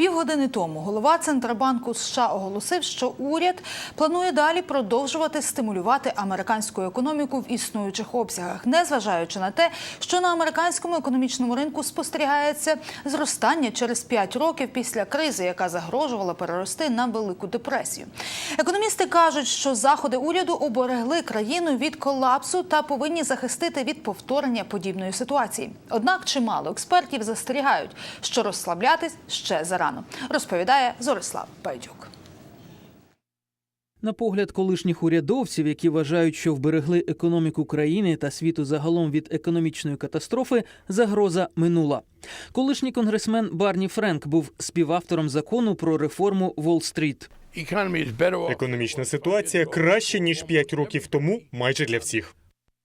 Півгодини тому голова Центробанку США оголосив, що уряд планує далі продовжувати стимулювати американську економіку в існуючих обсягах, незважаючи на те, що на американському економічному ринку спостерігається зростання через 5 років після кризи, яка загрожувала перерости на велику депресію. Економісти кажуть, що заходи уряду оберегли країну від колапсу та повинні захистити від повторення подібної ситуації. Однак чимало експертів застерігають, що розслаблятись ще зарано, розповідає Зорислав Байдюк. На погляд колишніх урядовців, які вважають, що вберегли економіку країни та світу загалом від економічної катастрофи, загроза минула. Колишній конгресмен Барні Френк був співавтором закону про реформу Уолл-стріт. Економічна ситуація краще ніж 5 років тому, майже для всіх.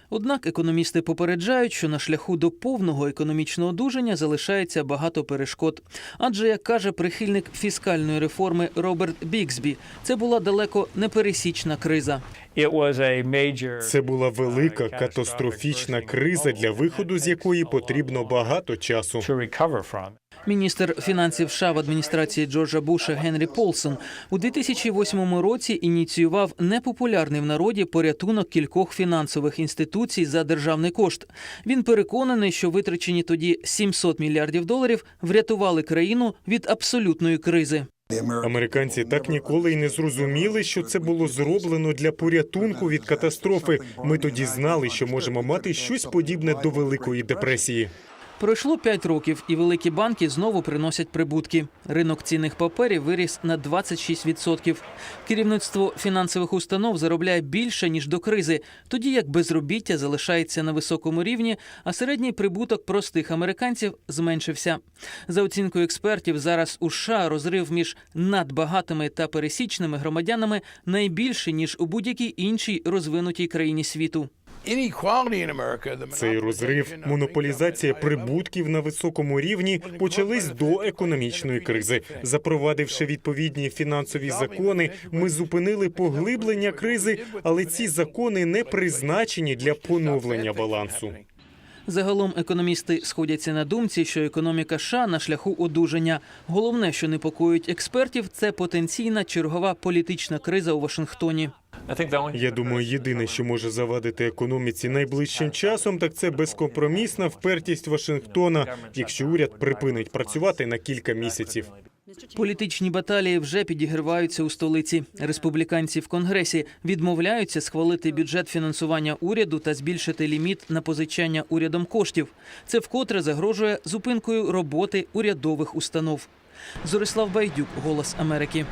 Однак економісти попереджають, що на шляху до повного економічного одужання залишається багато перешкод. Адже, як каже прихильник фіскальної реформи Роберт Біксбі, це була далеко не пересічна криза. Це була велика катастрофічна криза, для виходу з якої потрібно багато часу. Міністр фінансів США в адміністрації Джорджа Буша Генрі Полсон у 2008 році ініціював непопулярний в народі порятунок кількох фінансових інституцій за державний кошт. Він переконаний, що витрачені тоді 700 мільярдів доларів врятували країну від абсолютної кризи. Американці так ніколи й не зрозуміли, що це було зроблено для порятунку від катастрофи. Ми тоді знали, що можемо мати щось подібне до Великої депресії. Пройшло 5 років, і великі банки знову приносять прибутки. Ринок цінних паперів виріс на 26%. Керівництво фінансових установ заробляє більше ніж до кризи, тоді як безробіття залишається на високому рівні, а середній прибуток простих американців зменшився. За оцінкою експертів, зараз у США розрив між надбагатими та пересічними громадянами найбільший ніж у будь-якій іншій розвинутій країні світу. Цей розрив, монополізація прибутків на високому рівні почались до економічної кризи. Запровадивши відповідні фінансові закони, ми зупинили поглиблення кризи, але ці закони не призначені для поновлення балансу. Загалом економісти сходяться на думці, що економіка США на шляху одужання. Головне, що непокоїть експертів, це потенційна чергова політична криза у Вашингтоні. Я думаю, єдине, що може завадити економіці найближчим часом, так це безкомпромісна впертість Вашингтона, якщо уряд припинить працювати на кілька місяців. Політичні баталії вже підігриваються у столиці. Республіканці в конгресі відмовляються схвалити бюджет фінансування уряду та збільшити ліміт на позичання урядом коштів. Це вкотре загрожує зупинкою роботи урядових установ. Зорислав Байдюк, Голос Америки.